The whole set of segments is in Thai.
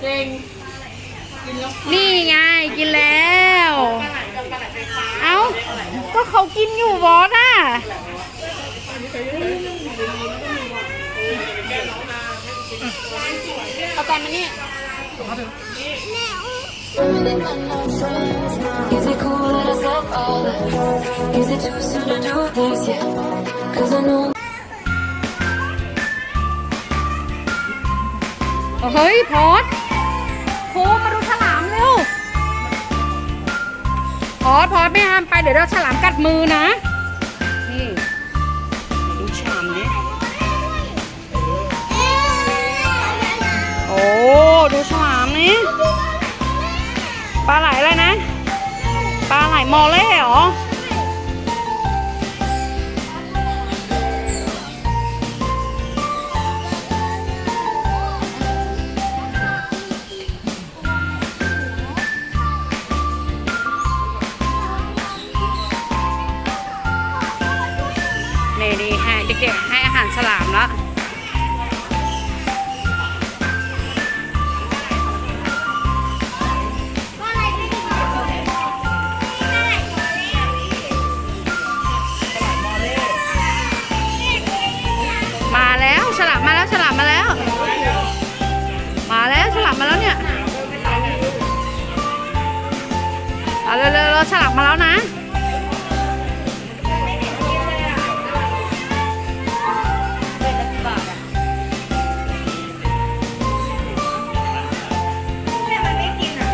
เก่งกินแล้วนี่ไงกินแล้ว ปลาไหลกับปลาไหลไฟฟ้าเอ้า ก็เขากินอยู่บอสอะ เอาแต่มานี่ Is it cool that I said all that? Is it too soon to do this yet? Cause I know เฮ้ยพอด โพมาดูฉลามเร็วพอพอไม่ห้ามไปเดี๋ยวเราฉลามกัดมือนะ นี่ดูฉลามนี้โอ้ดูฉลามนี้ปลาไหลอะไรนะ ปลาไหลมอเล่เหรอ เด็กๆให้อาหารฉลามแล้วมาแล้วฉลามมาแล้วฉลามมาแล้ว มาแล้วฉลามมาแล้วเนี่ยเอาเร็วๆๆฉลามมาแล้วนะ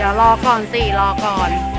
ดี๋ยวรอก่อนสิรอก่อน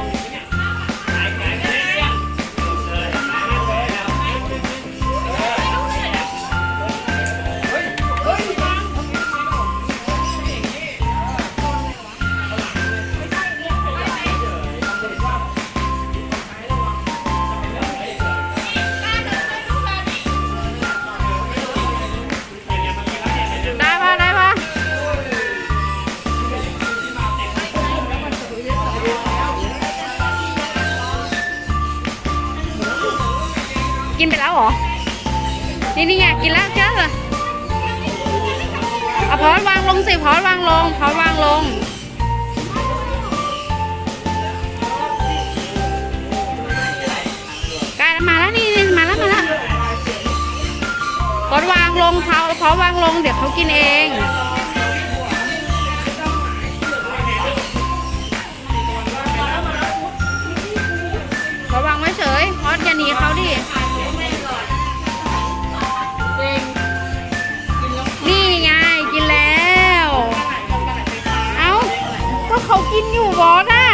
กินไปแล้วเหรอ นี่นี่ไงกินแล้วเจ้าเลยเอาพอดวางลงสิพอดวางลงพอดวางลงกล้แล้วมาแล้วนี่นี่มาแล้วมาแล้วพอดวางลงเขาพอดวางลงเดี๋ยวเขากินเอง เขากินอยู่บอสอะ